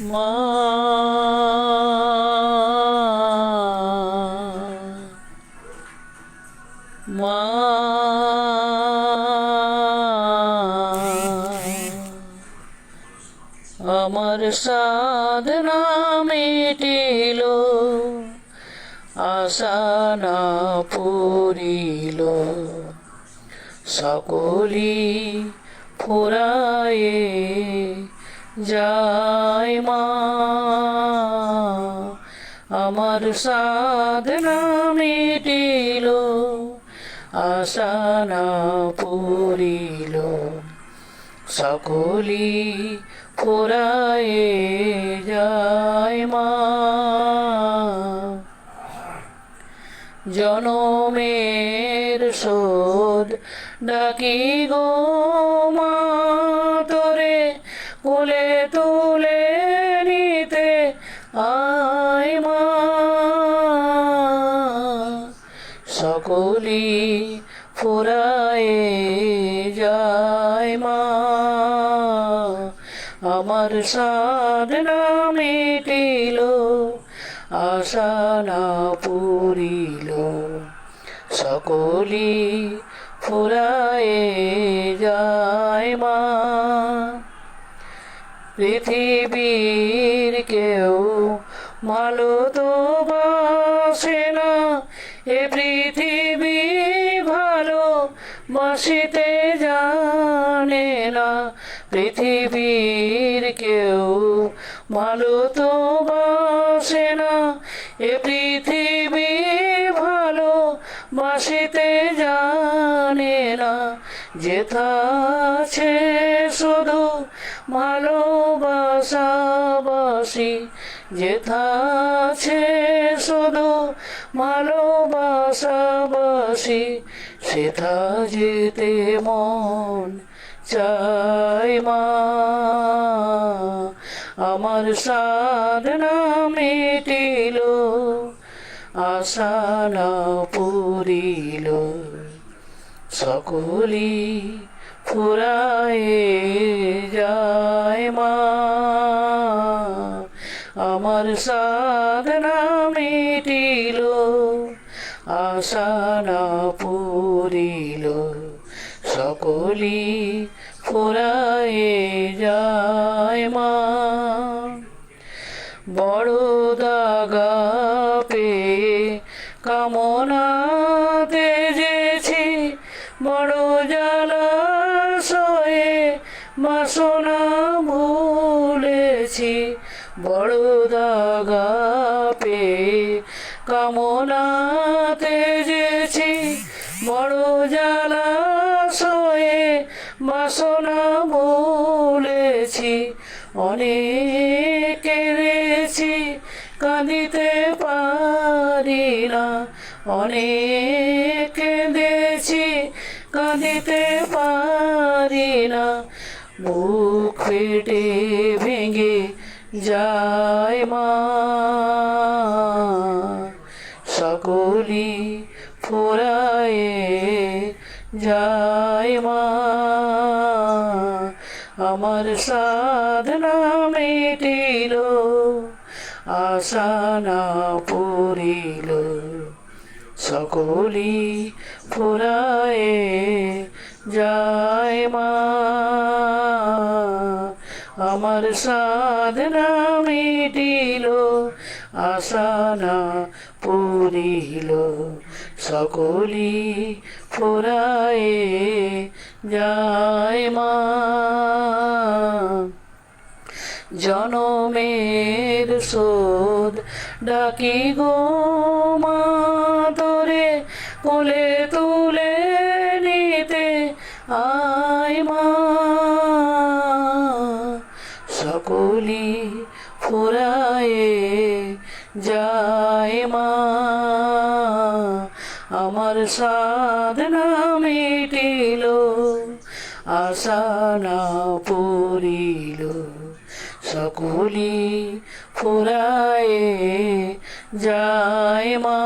মা আমার সাধনা মিটিল আশা না পুরিল সকলি ফুরায়ে যায় মা। আমার সাধনা মিটিল আশা না পুরিল সকলি ফুরায়ে যায় মা। জনমের শোধ ডাকি গো মা। সকলি ফুরায়ে যায় মা। আমার সাধনা মিটিল, আশা না পুরিল। সকলি ফুরায়ে যায় মা। পৃথিবীর কেউ ভালো তো বাসে না, এ পৃথিবী ভালো বাসিতে জানে না। পৃথিবীর কেউ ভালো তো বাসে না, এ পৃথিবী ভালো বাসিতে জানে না। যেথাছে শুধু ভালোবাসা ভালোবাসাবাসি যেথাছে শুধু ভালোবাসাবাসি সেথা যেতে মন চাই মা। আমার সাধনা মিটিল আশা না পুরিল। সকলি ফুরায়ে পুরিল সকলি ফুরায়ে যায় মা। বড় দাগা পেয়ে কামনা তেজেছি বড় জলাশয়ে বাসনা ভুলেছি। বড় দাগা পেয়ে কামনা বাসনা ভুলেছি অনেক কেঁদেছি কাঁদিতে পারি না। অনেক কেঁদেছি কাঁদিতে পারি না। বুক ফেটে ভেঙে যায় মা। আমার সাধনা মেটিল আশা না পুরিল সকলি ফুরায়ে যায় মা। আমার সাধনা মিটিল আশা না পুরিল সকলি ফুরায়ে যায় মা। জনমের শোধ ডাকি গো মা, তোরে কোলে তুলে নিতে আয় মা। যায় মা। আমার সাধনা মিটিল, আশা না পুরিল সকলি ফুরায়ে যায় মা।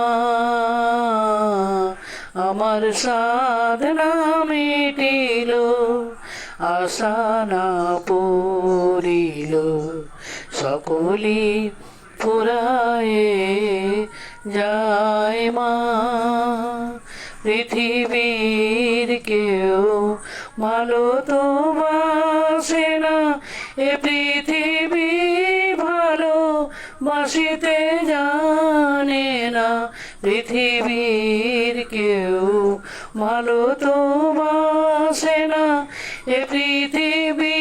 আমার সাধনা মিটিল, আশা না পুরিল সকলি পুরায়ে যায় মা। পৃথিবীর কেউ ভালো তো বাসে না। এ পৃথিবী ভালো বাসিতে জানে না। পৃথিবীর কেউ ভালো তো বাসে না। এ পৃথিবী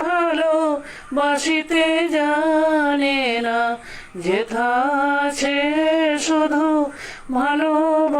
ভালো বাসিতে জানে না। যেথা আছে শুধু ভালোবাসা।